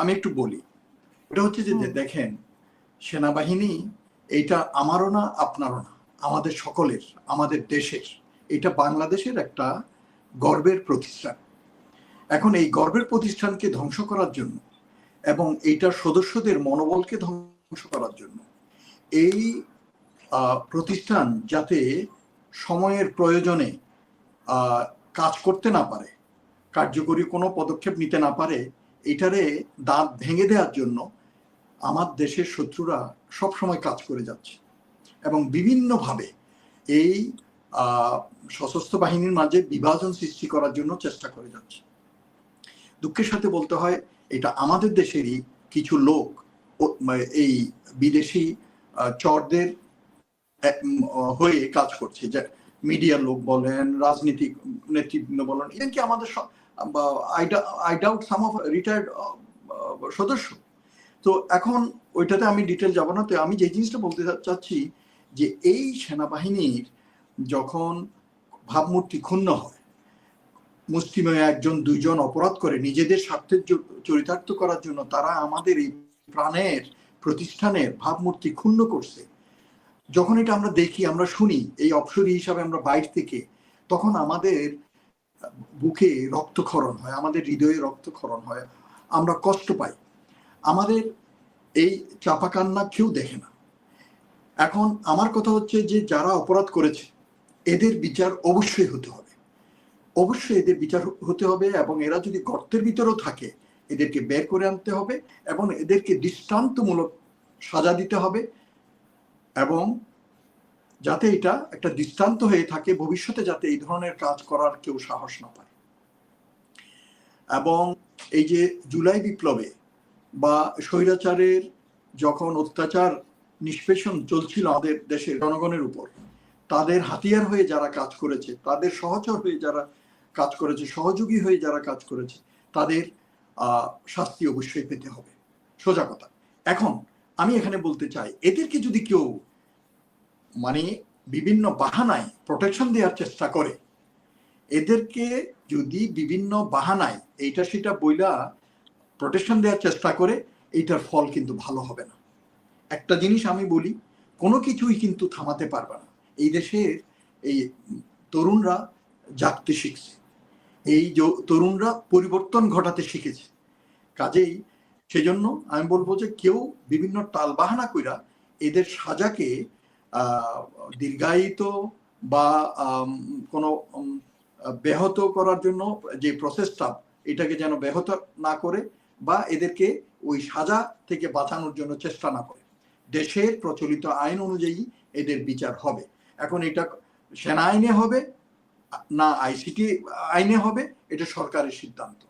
আমি একটু বলি। এটা হচ্ছে যে দেখেন সেনাবাহিনী এইটা আমারও না আপনারও না। আমাদের সকলের আমাদের দেশের। এটা বাংলাদেশের একটা গর্বের প্রতিষ্ঠান। এখন এই গর্বের প্রতিষ্ঠানকে ধ্বংস করার জন্য এবং এইটার সদস্যদের মনোবলকে ধ্বংস করার জন্য এই প্রতিষ্ঠান যাতে সময়ের প্রয়োজনে কাজ করতে না পারে কার্যকরী কোনো পদক্ষেপ নিতে না পারে এটারে দাঁত ভেঙে দেওয়ার জন্য আমার দেশের শত্রুরা সব সময় কাজ করে যাচ্ছে। এবং বিভিন্নভাবে এই সশস্ত্র বাহিনীর মাঝে বিভাজন সৃষ্টি করার জন্য চেষ্টা করে যাচ্ছে। দুঃখের সাথে বলতে হয়, এটা আমাদের দেশেরই কিছু লোক এই বিদেশি চরদের হয়ে কাজ করছে। যে মিডিয়ার লোক বলেন, রাজনীতিক নেতৃবৃন্দ বলেন ইভেন কি আমাদের I doubt some of retired সদস্য। তো এখন ওইটাতে আমি ডিটেল যাব না, তো আমি যে জিনিসটা বলতে চাচ্ছি যে এই সেনাবাহিনীর যখন ভাবমূর্তি ক্ষুণ্ণ হয়, মুসলিমে একজন, দুইজন অপরাধ করে নিজেদের স্বার্থের চরিতার্থ করার জন্য তারা আমাদের এই প্রাণের প্রতিষ্ঠানের ভাবমূর্তি ক্ষুণ্ণ করছে, যখন এটা আমরা দেখি, আমরা শুনি, এই অপসরী হিসাবে আমরা বাইর থেকে, তখন আমাদের বুকে রক্তক্ষরণ হয়, আমাদের হৃদয়ে রক্তক্ষরণ হয়, আমরা কষ্ট পাই। আমাদের এই চাপা কান্না কেউ দেখে না। এখন আমার কথা হচ্ছে যে, যারা অপরাধ করেছে, এদের বিচার অবশ্যই হতে হবে। অবশ্যই এদের বিচার হতে হবে এবং এরা যদি গর্তের ভিতরেও থাকে, এদেরকে বের করে আনতে হবে এবং এদেরকে দৃষ্টান্তমূলক সাজা দিতে হবে এবং যাতে এটা একটা দৃষ্টান্ত হয়ে থাকে, ভবিষ্যতে যাতে এই ধরনের কাজ করার কেউ সাহস না পায়। এবং এই যে জুলাই বিপ্লবে বা স্বৈরাচারের যখন অত্যাচার নিষ্পেষণ চলছিল আমাদের দেশের জনগণের উপর, তাদের হাতিয়ার হয়ে যারা কাজ করেছে, তাদের সহচর হয়ে যারা কাজ করেছে, সহযোগী হয়ে যারা কাজ করেছে, তাদের শাস্তি অবশ্যই পেতে হবে। সোজা কথা। এখন আমি এখানে বলতে চাই, এদেরকে যদি কেউ মানে বিভিন্ন বাহানায় প্রোটেকশন দেওয়ার চেষ্টা করে। এদেরকে যদি বিভিন্ন বাহানায় এইটা সেটা বইলা প্রোটেকশন দেওয়ার চেষ্টা করে, এইটার ফল কিন্তু ভালো হবে না। একটা জিনিস আমি বলি, কোনো কিছুই কিন্তু থামাতে পারবে না। এই দেশের এই তরুণরা জাগতে শিখছে। এই তরুণরা পরিবর্তন ঘটাতে শিখেছে। কাজেই সেজন্য আমি বলব যে কেউ বিভিন্ন টাল বাহানা কইরা এদের সাজাকে দীর্ঘায়িত বা কোনো ব্যাহত করার জন্য যে প্রসেসটা এটাকে যেন ব্যাহত না করে বা এদেরকে ওই সাজা থেকে বাঁচানোর জন্য চেষ্টা না করে। দেশের প্রচলিত আইন অনুযায়ী এদের বিচার হবে। এখন এটা সেনা আইনে হবে না আইসিটি আইনে হবে এটা সরকারের সিদ্ধান্ত।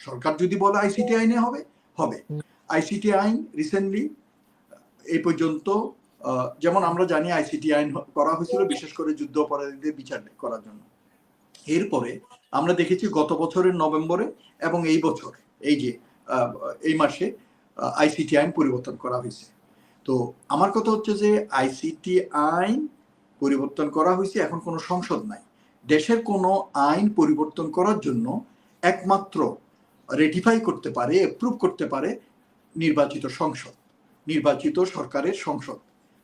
সরকার যদি বলে আইসিটি আইনে হবে হবে। আইসিটি আইন রিসেন্টলি এই পর্যন্ত যেমন আমরা জানি আইসিটি আইন করা হয়েছিল, বিশেষ করে যুদ্ধ অপরাধীদের বিচার করার জন্য। এরপরে আমরা দেখেছি গত বছরের নভেম্বরে এবং এই বছর, এই যে এই মাসে আইসিটি আইন পরিবর্তন করা হয়েছে। তো আমার কথা হচ্ছে যে আইসিটি আইন পরিবর্তন করা হয়েছে, এখন কোনো সংসদ নাই। দেশের কোনো আইন পরিবর্তন করার জন্য একমাত্র রেটিফাই করতে পারে অ্যাপ্রুভ করতে পারে নির্বাচিত সংসদ, নির্বাচিত সরকারের সংসদ।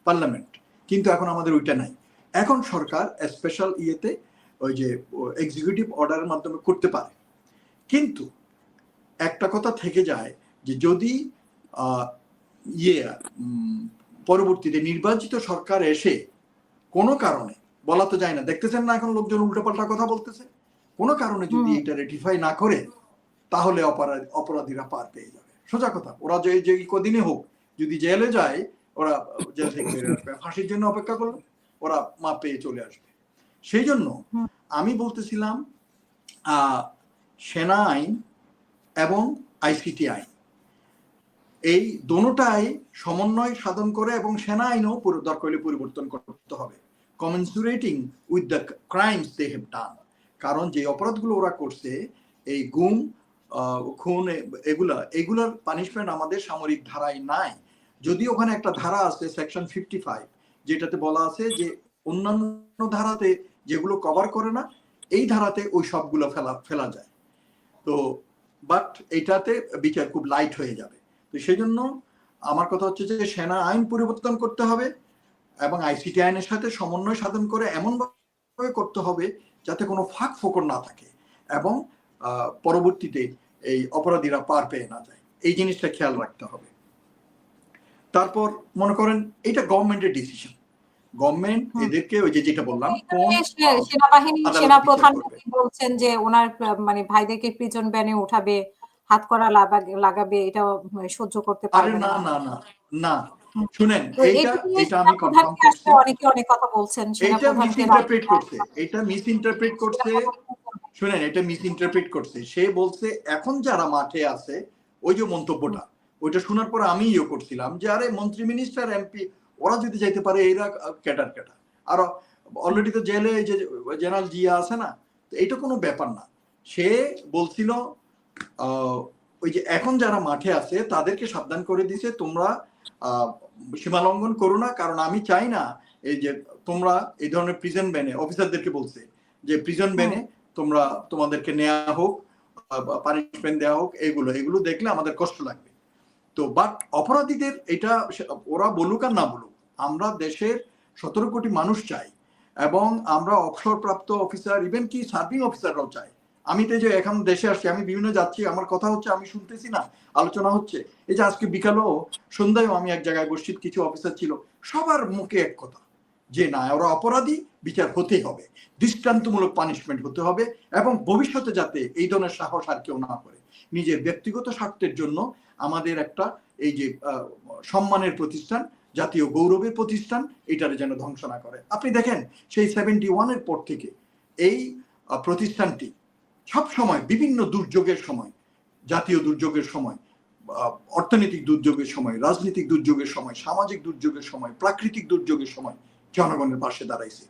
পার্লামেন্ট কিন্তু এখন আমাদের ওইটা নাই। এখন সরকার স্পেশাল ইয়েতে ওই যে এক্সিকিউটিভ অর্ডারের মাধ্যমে করতে পারে। কিন্তু একটা কথা থেকে যায় যে যদি ইয়ে পরবর্তীতে নির্বাচিত সরকার এসে কোনো কারণে বলা তো যায় না দেখতেছেন না এখন লোকজন উল্টোপাল্টা কথা বলতেছে? কোনো কারণে যদি এটা রেটিফাই না করে তাহলে অপরাধ অপরাধীরা পার পেয়ে যাবে। সোজা কথা ওরা যে যে কদিনে হোক যদি জেলে যায় ওরা জেল থেকে বেরিয়ে আসবে। ফাঁসির জন্য অপেক্ষা করল ওরা মা পেয়ে চলে আসবে। সেই জন্য আমি বলতেছিলাম সেনা আইন এবং আইসিটি আইন। এই দোনোটাই সমন্বয় সাধন করে এবং সেনা আইনও দরকার হলে পরিবর্তন করতে হবে। Commensurating with the crimes they have done. কারণ যে অপরাধগুলো ওরা করছে এই গুম খুন এগুলা এগুলার পানিশমেন্ট আমাদের সামরিক ধারায় নাই। যদি ওখানে একটা ধারা আছে সেকশন ফিফটি ফাইভ যেটাতে বলা আছে যে অন্যান্য ধারাতে যেগুলো কভার করে না, এই ধারাতে ওই সবগুলো ফেলা ফেলা যায়। তো বাট এইটাতে বিচার খুব লাইট হয়ে যাবে। তো সেই জন্য আমার কথা হচ্ছে যে সেনা আইন পরিবর্তন করতে হবে এবং আইসিটি আইনের সাথে সমন্বয় সাধন করে এমন ভাবে করতে হবে যাতে কোনো ফাঁক ফোকর না থাকে এবং পরবর্তীতে এই অপরাধীরা পার পেয়ে না যায়। এই জিনিসটা খেয়াল রাখতে হবে। তারপর মনে করেন এটা গভর্নমেন্টের ডিসিশন গভর্নমেন্ট এদেরকে ওই যে যেটা বললাম সেনাবাহিনী সেনা প্রধান বলছেন যে ওনার মানে ভাইদেরকে প্রিজন ব্যানে উঠাবে হাত করা লাগাবে এটা সহ্য করতে পারবে না? না না না শুনেন এটা এটা আমি কনফার্ম করছি অনেকে অনেক কথা বলছেন এটা সেনাপ্রধানকে মিস ইন্টারপ্রেট করছে। এটা মিস ইন্টারপ্রেট করছে। শুনেন এটা মিস ইন্টারপ্রেট করছে। সে বলছে এখন যারা মাঠে আছে ওই যে মন্তব্যটা ওইটা শোনার পর আমি ইয়ে করছিলাম যে আরে মন্ত্রী মিনিস্টার এমপি ওরা যদি যাইতে পারে এরা ক্যাটার ক্যাটার আর অলরেডি তো জেলে যে জেনারেল জিয়া আছে না তো এটা কোনো ব্যাপার না। সে বলছিল ওই যে এখন যারা মাঠে আছে তাদেরকে সাবধান করে দিছে তোমরা আহ, সীমা লঙ্ঘন করো না কারণ আমি চাই না এই যে তোমরা এই ধরনের প্রিজন ব্যানে অফিসারদেরকে বলছে যে প্রিজন ব্যানে তোমরা তোমাদেরকে নেওয়া হোক পানিশমেন্ট দেওয়া হোক এগুলো এগুলো দেখলে আমাদের কষ্ট লাগবে। তো বাট অপরাধীদের এটা ওরা বলুক আর না বলুক, আমরা দেশের সতেরো কোটি মানুষ চাই এবং আমরা অবসরপ্রাপ্ত অফিসার ইভেন কি সার্ভিং অফিসাররাও চাই। আমি তো যে এখন দেশে আসছি, আমি বিভিন্ন যাচ্ছি, আমার কথা হচ্ছে, আমি শুনতেছি না, আলোচনা হচ্ছে। এই যে আজকে বিকালেও, সন্ধ্যায়ও আমি এক জায়গায় বসছি, কিছু অফিসার ছিল, সবার মুখে এক কথা, যে না, ওরা অপরাধী, বিচার হতেই হবে, দৃষ্টান্তমূলক পানিশমেন্ট হতে হবে এবং ভবিষ্যতে যাতে এই ধরনের সাহস আর কেউ না করে। নিজের ব্যক্তিগত স্বার্থের জন্য আমাদের একটা এই যে সম্মানের প্রতিষ্ঠান, জাতীয় গৌরবের প্রতিষ্ঠান, এটারে যেন ধ্বংস না করে। আপনি দেখেন, সেই সেভেন্টি ওয়ানের পর থেকে এই প্রতিষ্ঠানটি সব সময়, বিভিন্ন দুর্যোগের সময়, জাতীয় দুর্যোগের সময় অর্থনৈতিক দুর্যোগের সময়, রাজনৈতিক দুর্যোগের সময়, সামাজিক দুর্যোগের সময়, প্রাকৃতিক দুর্যোগের সময় জনগণের পাশে দাঁড়াইছে।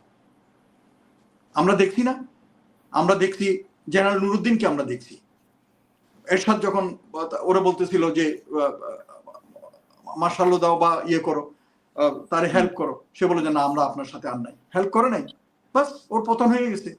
আমরা দেখছি না। আমরা দেখছি, জেনারেল নুরুদ্দিনকে আমরা দেখছি। এরশাদ যখন, ওরা বলতেছিল যে মার্শাল্লো দাও বা ইয়ে করো তারে হেল্প করো। সে বলে যে, না, আমরা আপনার সাথে আর নাই। হেল্প করে নাই? বাস, ওর পতন হয়ে গেছে।